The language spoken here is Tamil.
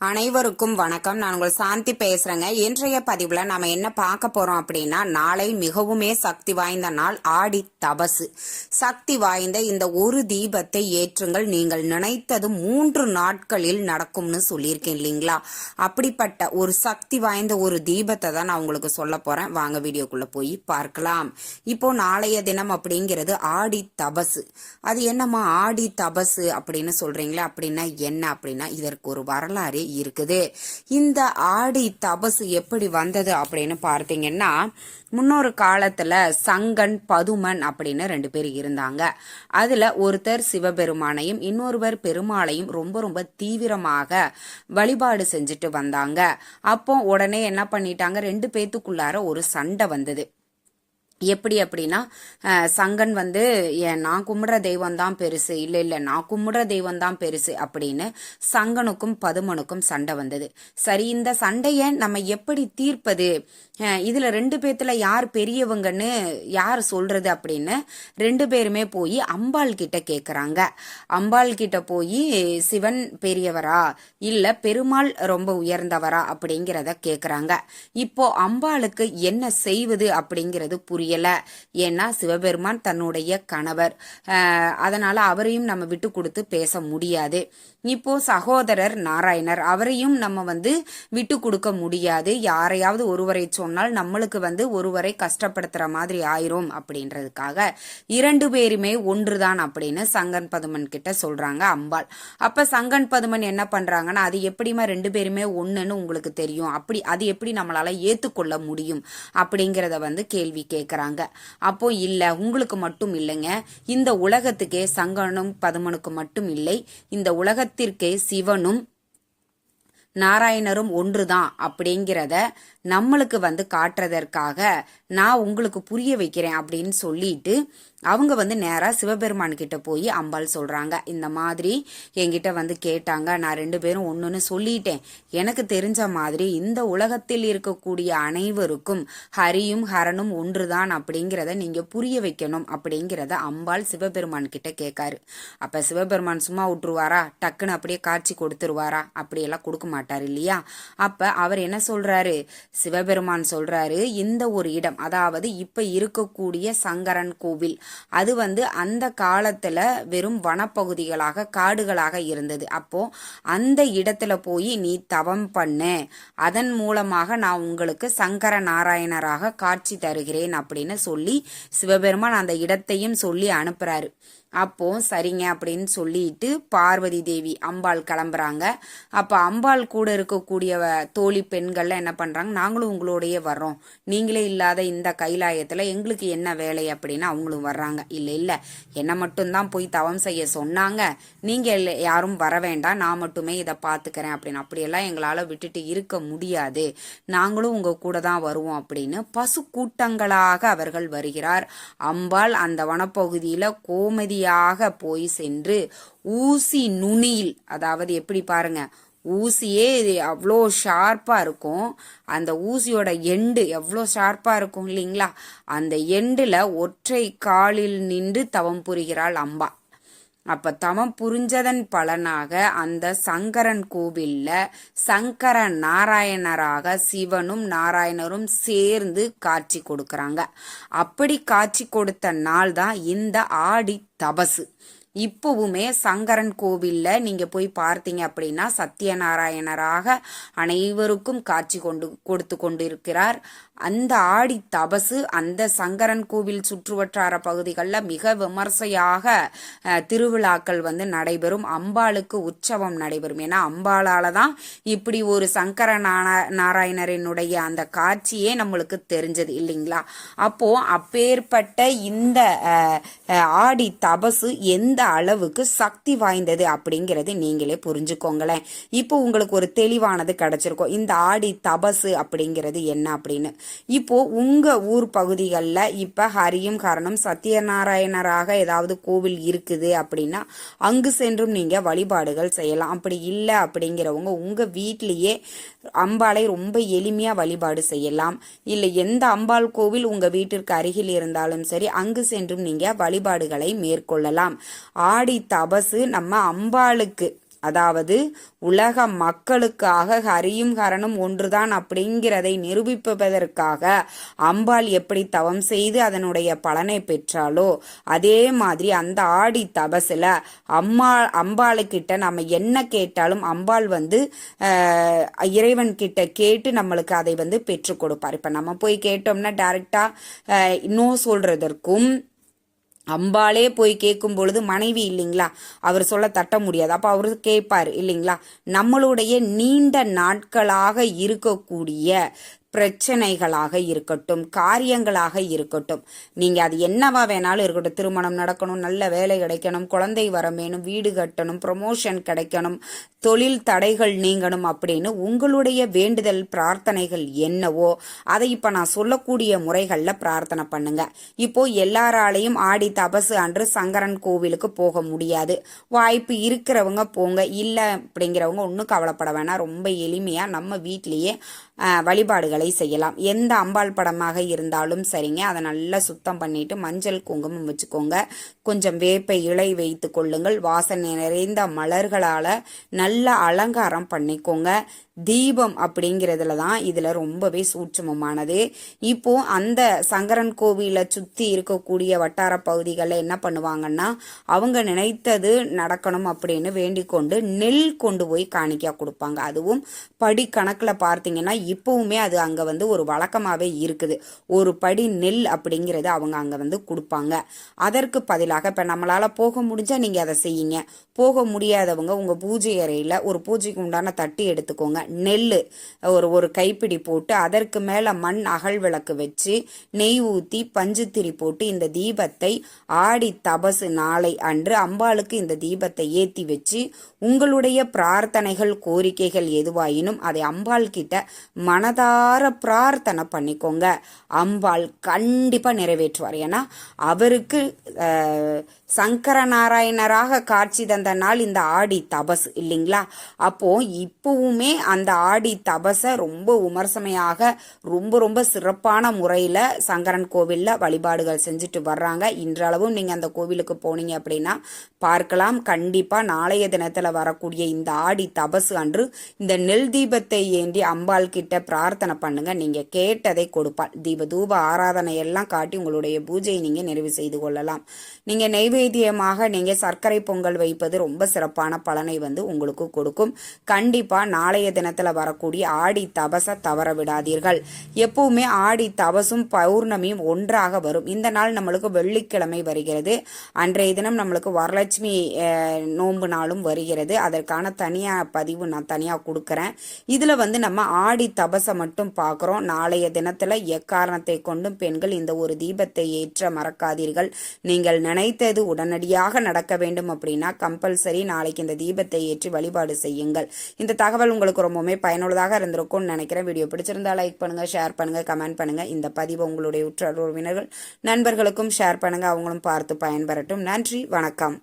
அனைவருக்கும் வணக்கம். நான் உங்கள் சாந்தி பேசுறேங்க. இன்றைய பதிவுல நாம என்ன பார்க்க போறோம் அப்படின்னா நாளை மிகவுமே சக்தி வாய்ந்த நாள் ஆடி தபசு. சக்தி வாய்ந்த இந்த ஒரு தீபத்தை ஏற்றுங்கள். நீங்கள் நினைத்தது மூன்று நாட்களில் நடக்கும்னு சொல்லியிருக்கேன் இல்லைங்களா? அப்படிப்பட்ட ஒரு சக்தி வாய்ந்த ஒரு தீபத்தை தான் நான் உங்களுக்கு சொல்ல போறேன். வாங்க வீடியோக்குள்ள போய் பார்க்கலாம். இப்போ நாளைய தினம் அப்படிங்கிறது ஆடி தபசு. அது என்னம்மா ஆடி தபசு அப்படின்னு சொல்றீங்களா அப்படின்னா என்ன? அப்படின்னா இதற்கு ஒரு வரலாறு இருக்குது. இந்த ஆடி தபசு எப்படி வந்தது அப்படின்னு பார்த்தீங்கன்னா முன்னொரு காலத்துல சங்கன் பதுமன் அப்படின்னு ரெண்டு பேர் இருந்தாங்க. அதுல ஒருத்தர் சிவபெருமானையும் இன்னொருவர் பெருமாளையும் ரொம்ப ரொம்ப தீவிரமாக வழிபாடு செஞ்சுட்டு வந்தாங்க. அப்போ உடனே என்ன பண்ணிட்டாங்க? ரெண்டு பேத்துக்குள்ளார ஒரு சண்டை வந்தது. எப்படி அப்படின்னா சங்கன் வந்து "ஏன் நான் கும்பிடுற தெய்வம் தான் பெருசு. இல்லை இல்லை நான் கும்பிடுற தெய்வம் தான் பெருசு. அப்படின்னு சங்கனுக்கும் பதுமனுக்கும் சண்டை வந்தது. சரி இந்த சண்டையை நம்ம எப்படி தீர்ப்பது? இதில் ரெண்டு பேர்த்தில் யார் பெரியவங்கன்னு யார் சொல்றது அப்படின்னு ரெண்டு பேருமே போய் அம்பாள் கிட்ட கேட்குறாங்க அம்பாள் கிட்ட போய் சிவன் பெரியவரா? இல்லை பெருமாள் ரொம்ப உயர்ந்தவரா? அப்படிங்கிறத கேட்குறாங்க இப்போ அம்பாளுக்கு என்ன செய்வது அப்படிங்கிறது புரியல ஏன்னா சிவபெருமான் தன்னுடைய கணவர். அதனால் அதனால அவரையும் நம்ம விட்டு கொடுத்து பேச முடியாது. இப்போ சகோதரர் நாராயணர் அவரையும் நம்ம வந்து விட்டு கொடுக்க முடியாது. யாரையாவது ஒருவரை சொன்னால் நம்மளுக்கு வந்து ஒருவரை கஷ்டப்படுத்துற மாதிரி ஆயிரும் அப்படின்றதுக்காக. இரண்டு பேருமே ஒன்றுதான் அப்படின்னு சங்கன் பதுமன் கிட்ட சொல்றாங்க அம்பாள். அப்ப சங்கன் பதுமன் என்ன பண்றாங்கன்னா அது எப்படிமா ரெண்டு பேருமே ஒண்ணுன்னு உங்களுக்கு தெரியும். அப்படி அது எப்படி நம்மளால ஏத்துக்கொள்ள முடியும் அப்படிங்கறத வந்து கேள்வி கேக்குறாங்க. அப்போ இல்ல உங்களுக்கு மட்டும் இல்லைங்க. இந்த உலகத்துக்கே சங்கனும் பதுமனுக்கு மட்டும் இல்லை. இந்த உலகத்திற்கே சிவனும் நாராயணரும் ஒன்றுதான் அப்படிங்கிறத நம்மளுக்கு வந்து காட்டுறதற்காக நான் உங்களுக்கு புரிய வைக்கிறேன் அப்படின்னு சொல்லிட்டு அவங்க வந்து நேராக சிவபெருமான் கிட்ட போய் அம்பாள் சொல்கிறாங்க இந்த மாதிரி என்கிட்ட வந்து கேட்டாங்க. நான் ரெண்டு பேரும் ஒன்றுன்னு சொல்லிட்டேன். எனக்கு தெரிஞ்ச மாதிரி இந்த உலகத்தில் இருக்கக்கூடிய அனைவருக்கும் ஹரியும் ஹரனும் ஒன்றுதான் அப்படிங்கிறத நீங்கள் புரிய வைக்கணும் அப்படிங்கிறத அம்பாள் சிவபெருமான் கிட்ட கேட்காரு. அப்போ சிவபெருமான் சும்மா விட்டுருவாரா? டக்குன்னு அப்படியே காட்சி கொடுத்துருவாரா? அப்படியெல்லாம் கொடுக்க மாட்டார் இல்லையா? அப்போ அவர் என்ன சொல்கிறாரு சிவபெருமான் சொல்றாரு இந்த ஒரு இடம் அதாவது இப்ப இருக்கக்கூடிய சங்கரன் கோவில் அது வந்து அந்த காலத்துல வெறும் வனப்பகுதிகளாக காடுகளாக இருந்தது. அப்போ அந்த இடத்துல போய் நீ தவம் பண்ணு. அதன் மூலமாக நான் உங்களுக்கு சங்கர நாராயணராக காட்சி தருகிறேன் அப்படின்னு சொல்லி சிவபெருமான் அந்த இடத்தையும் சொல்லி அனுப்புறாரு. அப்போ சரிங்க அப்படின்னு சொல்லிட்டு பார்வதி தேவி அம்பாள் கிளம்புறாங்க. அப்போ அம்பாள் கூட இருக்கக்கூடிய வ- தோழி பெண்கள்லாம் என்ன பண்ணுறாங்க நாங்களும் உங்களோடையே வர்றோம். நீங்களே இல்லாத இந்த கைலாயத்தில் எங்களுக்கு என்ன வேலை அப்படின்னு அவங்களும் வர்றாங்க. இல்லை இல்லை என்னை மட்டும்தான் போய் தவம் செய்ய சொன்னாங்க. நீங்கள் யாரும் வர வேண்டாம். நான் மட்டுமே இதை பார்த்துக்கிறேன் அப்படின்னு. அப்படியெல்லாம் எங்களால் விட்டுட்டு இருக்க முடியாது. நாங்களும் உங்கள் கூட தான் வருவோம் அப்படின்னு பசு கூட்டங்களாக அவர்கள் வருகிறார். அம்பாள் அந்த வனப்பகுதியில் கோமதியாக போய் சென்று ஊசி நுனியில் அதாவது எப்படி பாருங்க ஊசியே இது அவ்வளோ ஷார்ப்பாக இருக்கும். அந்த ஊசியோட எண்டு எவ்வளோ ஷார்ப்பாக இருக்கும் இல்லைங்களா? அந்த எண்டில் ஒற்றை காலில் நின்று தவம் புரிகிறாள் அம்பா. அப்ப தமம் புரிஞ்சதன் பலனாக அந்த சங்கரன் கோவில்ல சங்கர நாராயணராக சிவனும் நாராயணரும் சேர்ந்து காட்சி கொடுக்கறாங்க. அப்படி காட்சி கொடுத்த நாள் தான் இந்த ஆடி தபசு. இப்போவுமே சங்கரன் கோவிலில் நீங்கள் போய் பார்த்தீங்க அப்படின்னா சத்யநாராயணராக அனைவருக்கும் காட்சி கொண்டு கொடுத்து கொண்டிருக்கிறார். அந்த ஆடி தபசு அந்த சங்கரன் கோவில் சுற்றுவட்டார பகுதிகளில் மிக விமர்சையாக திருவிழாக்கள் வந்து நடைபெறும். அம்பாளுக்கு உற்சவம் நடைபெறும். ஏன்னா அம்பாளால் தான் இப்படி ஒரு சங்கர நாராயணரினுடைய அந்த காட்சியே நம்மளுக்கு தெரிஞ்சது இல்லைங்களா? அப்போ அப்பேற்பட்ட இந்த ஆடி தபசு எந்த அளவுக்கு சக்தி வாய்ந்தது அப்படிங்கிறது நீங்களே புரிஞ்சுக்கோங்களேன். இப்போ உங்களுக்கு ஒரு தெளிவானது கிடைச்சிருக்கும். இந்த ஆடி தபசு அப்படிங்கிறது என்ன அப்படின்னு. இப்போ உங்க ஊர் பகுதிகளில் இப்ப ஹரியும் காரணம் சத்யநாராயணராக ஏதாவது கோவில் இருக்குது அப்படின்னா அங்கு சென்றும் நீங்க வழிபாடுகள் செய்யலாம். அப்படி இல்லை அப்படிங்கிறவங்க உங்க வீட்டிலேயே அம்பாளை ரொம்ப எளிமையா வழிபாடு செய்யலாம். இல்லை எந்த அம்பாள் கோவில் உங்க வீட்டிற்கு அருகில் இருந்தாலும் சரி அங்கு சென்றும் நீங்க வழிபாடுகளை மேற்கொள்ளலாம். ஆடி தபசு நம்ம அம்பாளுக்கு. அதாவது உலக மக்களுக்காக ஹரியும் ஹரனும் ஒன்றுதான் அப்படிங்கிறதை நிரூபிப்பதற்காக அம்பாள் எப்படி தவம் செய்து அதனுடைய பலனை பெற்றாலோ அதே மாதிரி அந்த ஆடி தபசுல அம்மா அம்பாளுக்கிட்ட நம்ம என்ன கேட்டாலும் அம்பாள் வந்து இறைவன் கிட்ட கேட்டு நம்மளுக்கு அதை வந்து பெற்றுக் கொடுப்பார். இப்ப நம்ம போய் கேட்டோம்னா டைரக்டா நோ சொல்றதற்கும் அம்பாளே போய் கேட்கும் பொழுது மனைவி இல்லைங்களா? அவர் சொல்ல தட்ட முடியாது. அப்போ அவரு கேட்பார் இல்லைங்களா? நம்மளுடைய நீண்ட நாட்களாக இருக்கக்கூடிய பிரச்சனைகளாக இருக்கட்டும் காரியங்களாக இருக்கட்டும். நீங்க அது என்னவா வேணாலும் இருக்கட்டும். திருமணம் நடக்கணும் நல்ல வேலை கிடைக்கணும் குழந்தை வர வேணும் வீடு கட்டணும் ப்ரொமோஷன் கிடைக்கணும் தொழில் தடைகள் நீங்கணும் அப்படின்னு உங்களுடைய வேண்டுதல் பிரார்த்தனைகள் என்னவோ அதை இப்ப நான் சொல்லக்கூடிய முறைகள்ல பிரார்த்தனை பண்ணுங்க. இப்போ எல்லாராலையும் ஆடி தபசு அன்று சங்கரன் கோவிலுக்கு போக முடியாது. வாய்ப்பு இருக்கிறவங்க போங்க. இல்லை அப்படிங்கிறவங்க ஒன்றும் கவலைப்பட வேணாம். ரொம்ப எளிமையா நம்ம வீட்டிலேயே வழிபாடுகளை செய்யலாம். எந்த அம்பாள் படமாக இருந்தாலும் சரிங்க. அதை நல்லா சுத்தம் பண்ணிட்டு மஞ்சள் குங்குமம் வச்சுக்கோங்க. கொஞ்சம் வேப்பை இலை வைத்து கொள்ளுங்கள். வாசனை நிறைந்த மலர்களால் நல்ல அலங்காரம் பண்ணிக்கோங்க. தீபம் அப்படிங்கிறதுல தான் இதில் ரொம்பவே சூட்சமமானது. இப்போ அந்த சங்கரன் கோவிலை சுற்றி இருக்கக்கூடிய வட்டார பகுதிகளில் என்ன பண்ணுவாங்கன்னா அவங்க நினைத்தது நடக்கணும் அப்படின்னு வேண்டிக் கொண்டு நெல் கொண்டு போய் காணிக்கா கொடுப்பாங்க. அதுவும் படி கணக்கில் பார்த்தீங்கன்னா இப்போவுமே அது அங்கே வந்து ஒரு வழக்கமாகவே இருக்குது. ஒரு படி நெல் அப்படிங்கிறது அவங்க அங்கே வந்து கொடுப்பாங்க. அதற்கு பதிலாக ஆக இப்போ நம்மளால் போக முடிஞ்சால் நீங்கள் அதை செய்யுங்க. போக முடியாதவங்க உங்கள் பூஜை அறையில் ஒரு பூஜைக்கு உண்டான தட்டி எடுத்துக்கோங்க. நெல் ஒரு ஒரு கைப்பிடி போட்டு அதற்கு மேலே மண் அகல் விளக்கு வச்சு நெய் ஊற்றி பஞ்சுத்திரி போட்டு இந்த தீபத்தை ஆடி தபசு நாளை அன்று அம்பாளுக்கு இந்த தீபத்தை ஏற்றி வச்சு உங்களுடைய பிரார்த்தனைகள் கோரிக்கைகள் எதுவாயினும் அதை அம்பாள் கிட்ட மனதார பிரார்த்தனை பண்ணிக்கோங்க. அம்பாள் கண்டிப்பாக நிறைவேற்றுவார். ஏன்னா அவருக்கு சங்கரநாராயணராக சங்கர நாராயணராக காட்சி தந்த நாள் இந்த ஆடி தபசு இல்லைங்களா? அப்போ இப்பவுமே அந்த ஆடி தபஸை ரொம்ப விமர்சமையாக ரொம்ப ரொம்ப சிறப்பான முறையில் சங்கரன் கோவிலில் வழிபாடுகள் செஞ்சுட்டு வர்றாங்க. இன்றளவும் நீங்கள் அந்த கோவிலுக்கு போனீங்க அப்படின்னா பார்க்கலாம். கண்டிப்பாக நாளைய தினத்தில் வரக்கூடிய இந்த ஆடி தபசு அன்று இந்த நெல் தீபத்தை ஏந்தி அம்பாள் கிட்ட பிரார்த்தனை பண்ணுங்க. நீங்க கேட்டதை கொடுப்பாள். தீப தூப ஆராதனை எல்லாம் காட்டி உங்களுடைய பூஜையை நீங்க நிறைவு செய்து கொள்ளலாம். நீங்க நீங்கள் நைவேத்தியமாக நீங்கள் சர்க்கரை பொங்கல் வைப்பது ரொம்ப சிறப்பான பலனை வந்து உங்களுக்கு கொடுக்கும். கண்டிப்பாக நாளைய தினத்தில் வரக்கூடிய ஆடி தபச தவற விடாதீர்கள். எப்பவுமே ஆடி தபசும் பௌர்ணமியும் ஒன்றாக வரும். இந்த நாள் நம்மளுக்கு வெள்ளிக்கிழமை வருகிறது. அன்றைய தினம் நம்மளுக்கு வரலட்சுமி நோன்பு நாளும் வருகிறது. அதற்கான தனியாக பதிவு நான் தனியாக கொடுக்குறேன். இதில் வந்து நம்ம ஆடி தபசை மட்டும் பார்க்குறோம் நாளைய தினத்தில் எக்காரணத்தை கொண்டும் பெண்கள் இந்த ஒரு தீபத்தை ஏற்ற மறக்காதீர்கள். நீங்கள் நினைத்தது உடனடியாக நடக்க வேண்டும் அப்படின்னா கம்பல்சரி நாளைக்கு இந்த தீபத்தை ஏற்றி வழிபாடு செய்யுங்கள். இந்த தகவல் உங்களுக்கு ரொம்பவுமே பயனுள்ளதாக இருந்திருக்கும்னு நினைக்கிறேன். வீடியோ பிடிச்சிருந்தா லைக் பண்ணுங்க ஷேர் பண்ணுங்க கமெண்ட் பண்ணுங்க. இந்த பதிவு உங்களுடைய உற்றார் உறவினர்கள் நண்பர்களுக்கும் ஷேர் பண்ணுங்க. அவங்களும் பார்த்து பயன்பெறட்டும். நன்றி வணக்கம்.